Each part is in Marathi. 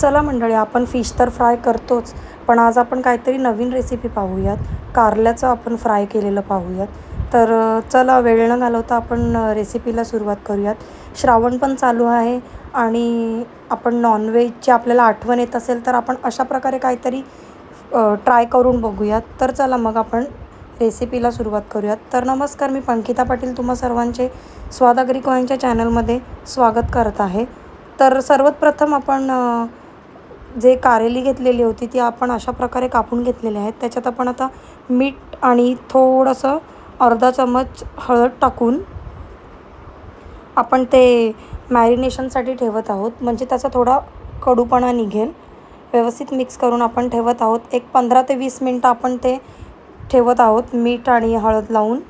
चला मंडळी आपण फिश तर फ्राय करतोच पण आज आपण काहीतरी नवीन रेसिपी पाहूयात. कारल्याचं आपण फ्राय केलेलं पाहूयात. तर चला वेळ न घालवता आपण रेसिपीला सुरुवात करूयात. श्रावण पण चालू आहे आणि आपण नॉनव्हेजची आपल्याला आठवण येत असेल तर आपण अशा प्रकारे काहीतरी ट्राय करून बघूयात. तर चला मग आपण रेसिपीला सुरुवात करूयात. तर नमस्कार मी पंकिता पाटील. तुम्हा सर्वांचे स्वादागरी कॉईनच्या चॅनलमध्ये स्वागत करत आहे. तर सर्वात प्रथम आपण जे कारेली घेतलेली होती ती आपण अशा प्रकारे कापून घेतलेली आहेत. त्याच्यात आपण आता मीठ आणि थोडंसं अर्धा चमच हळद टाकून आपण ते मॅरिनेशनसाठी ठेवत आहोत. म्हणजे त्याचा थोडा कडूपणा निघेल. व्यवस्थित मिक्स करून आपण ठेवत आहोत. एक पंधरा ते वीस मिनटं आपण ते ठेवत आहोत. मीठ आणि हळद लावून.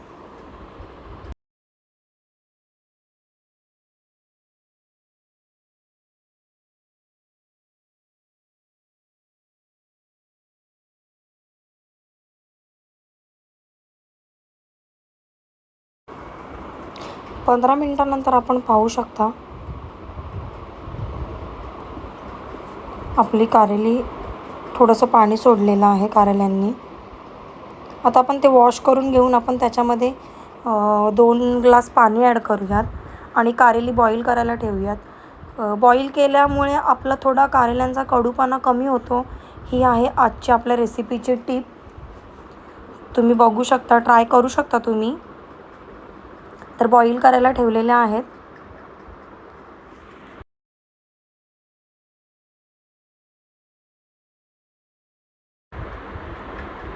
पंधरा मिनटानंतर आपण पाहू शकता. आपली कारेली थोडंसं पाणी सोडलेलं आहे कारेल्यांनी. आता आपण ते वॉश करून घेऊन आपण त्याच्यामध्ये दोन ग्लास पाणी ॲड करूयात आणि कारेली बॉईल करायला ठेवूयात. बॉईल केल्यामुळे आपला थोडा कारेल्यांचा कडूपणा कमी होतो. ही आहे आजची आपल्या रेसिपीची टीप तुम्ही बघू शकता ट्राय करू शकता तुम्ही. तर बॉईल करायला ठेवलेल्या आहेत.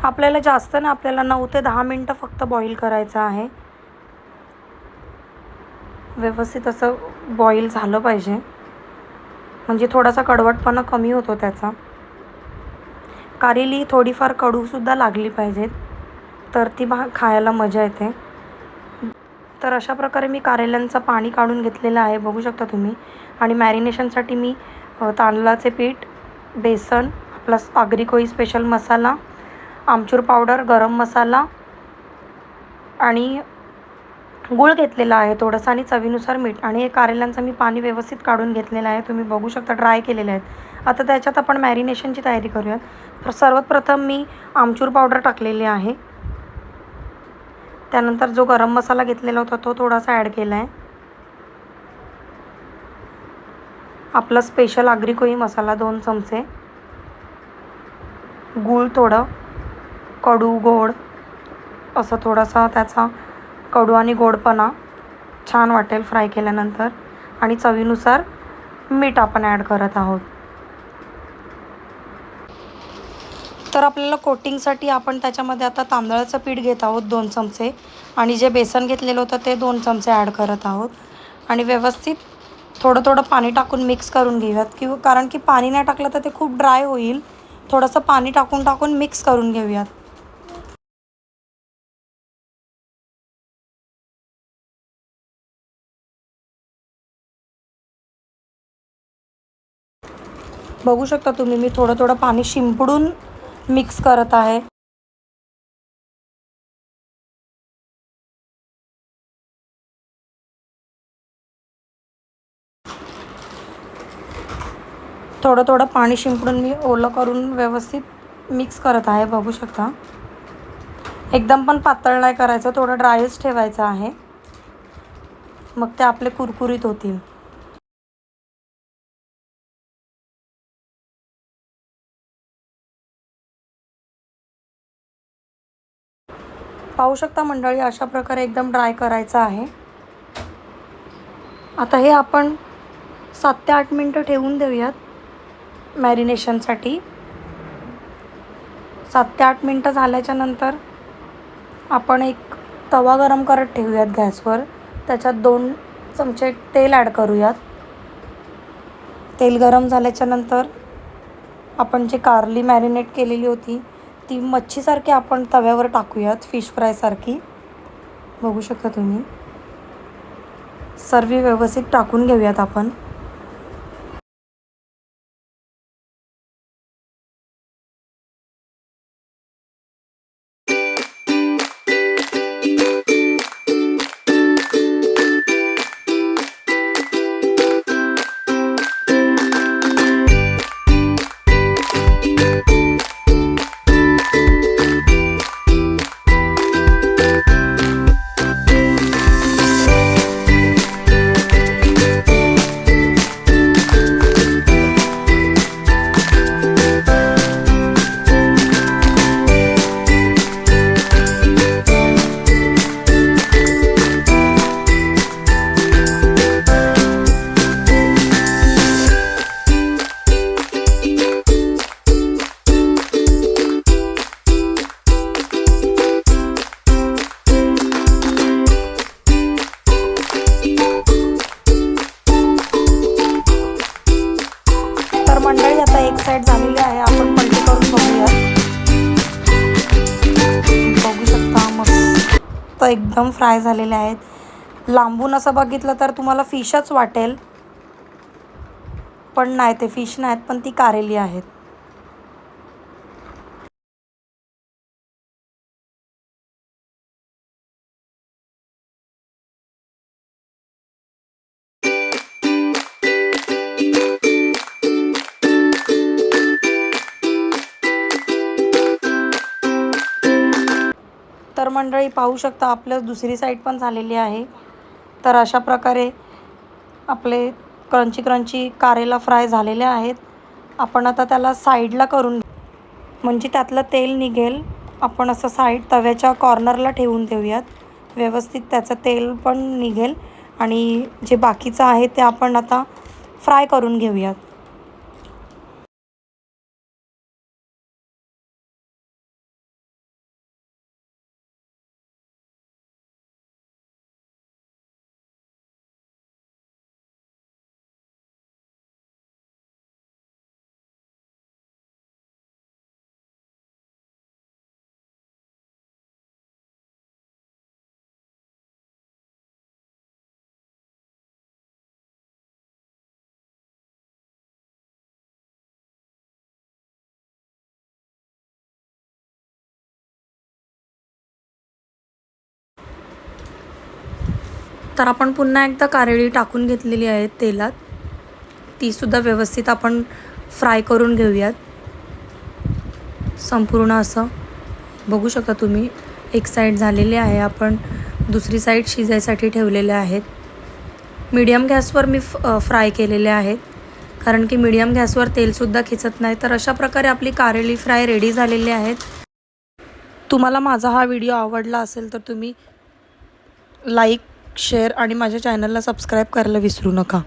आपल्याला जास्त ना आपल्याला नऊ ते दहा मिनटं फक्त बॉईल करायचं आहे. व्यवस्थित असं बॉईल झालं पाहिजे. म्हणजे थोडासा कडवटपणा कमी होतो त्याचा. कारेली थोडीफार कडूसुद्धा लागली पाहिजेत. तर ती भा खायला मजा येते. तर अशा प्रकारे मी कारेल्यांचं पाणी काढून घेतलेलं आहे बघू शकता तुम्ही. आणि मॅरिनेशनसाठी मी तांदळाचे पीठ बेसन plus Agri Koli special masala amchur powder garam masala आणि गूळ घेतलेला आहे थोडंसं आणि चवीनुसार मीठ. आणि हे कारेल्यांचं मी पाणी व्यवस्थित काढून घेतलेलं आहे. तुम्ही बघू शकता ड्राय केलेले आहेत. आता त्याच्यात आपण मॅरिनेशनची तयारी करूयात. तर सर्वात प्रथम मी आमचूर पावडर टाकलेली आहे. त्यानंतर जो गरम मसाला घेतलेला होता तो थोडासा ॲड केला आहे आपला स्पेशल आगरी मसाला दोन चमचे. गूळ थोडं कडू गोड असं थोडासा त्याचा कडू आणि गोडपणा छान वाटेल फ्राय केल्यानंतर. आणि चवीनुसार मीठ आपण ॲड करत आहोत. तर आपल्याला कोटिंगसाठी आपण त्याच्यामध्ये आता तांदळाचं पीठ घेत आहोत दोन चमचे. आणि जे बेसन घेतलेलं होतं ते दोन चमचे ॲड करत आहोत. आणि व्यवस्थित थोडं थोडं पाणी टाकून मिक्स करून घेऊयात. किंवा कारण की पाणी नाही टाकलं तर ते खूप ड्राय होईल. थोडंसं पाणी टाकून टाकून मिक्स करून घेऊयात. बघू शकता तुम्ही मी थोडं थोडं पाणी शिंपडून मिक्स करत आहे. थोडं थोडं पाणी शिंपडून मी ओलं करून व्यवस्थित मिक्स करत आहे बघू शकता. एकदम पण पातळ नाही करायचं थोडं ड्रायच ठेवायचं आहे. मग ते आपले कुरकुरीत होतील. पाहू शकता मंडळी अशा प्रकारे एकदम ड्राय करायचं आहे. आता हे आपण सात ते आठ मिनटं ठेवून देऊयात मॅरिनेशनसाठी सात ते आठ मिनटं झाल्याच्यानंतर आपण एक तवा गरम करत ठेवूयात गॅसवर. त्याच्यात दोन चमचे तेल ॲड करूयात. तेल गरम झाल्याच्यानंतर आपण जी कारली मॅरिनेट केलेली होती ती मच्छीसारखी आपण तव्यावर टाकूयात फिश फ्रायसारखी बघू शकता तुम्ही. सर्व व्यवस्थित टाकून घेऊयात आपण. मस्त एकदम फ्राय झालेले आहेत. लांबून असं बघितलं तर तुम्हाला फिशच वाटेल. पण नाही ते फिश नाहीत पण ती कारेली आहेत. तर मंडळी पाहू शकता आपल्या दुसरी साईड पण झालेली आहे. तर अशा प्रकारे आपले क्रंची क्रंची कारेला फ्राय झालेले आहेत. आपण आता त्याला साईडला करून म्हणजे त्यातलं तेल निघेल. आपण असं साईड तव्याच्या कॉर्नरला ठेवून देऊयात. व्यवस्थित त्याचं तेल पण निघेल. आणि जे बाकीचं आहे ते आपण आता फ्राय करून घेऊयात. तर आपण पुन्हा एकदा कारेळी टाकून घेतलेली आहे तेलात. तीसुद्धा व्यवस्थित आपण फ्राय करून घेऊयात. संपूर्ण असं. बघू शकता तुम्ही एक साईड झालेली आहे आपण दुसरी साईड शिजायसाठी ठेवलेले आहेत. मीडियम गॅसवर मी फ्राय केलेले आहेत. कारण की मीडियम गॅसवर तेलसुद्धा खिचत नाही. तर अशा प्रकारे आपली कारेली फ्राय रेडी झालेली आहेत. तुम्हाला माझा हा व्हिडिओ आवडला असेल तर तुम्ही लाईक शेअर आणि माझ्या चॅनलला सबस्क्राईब करायला विसरू नका.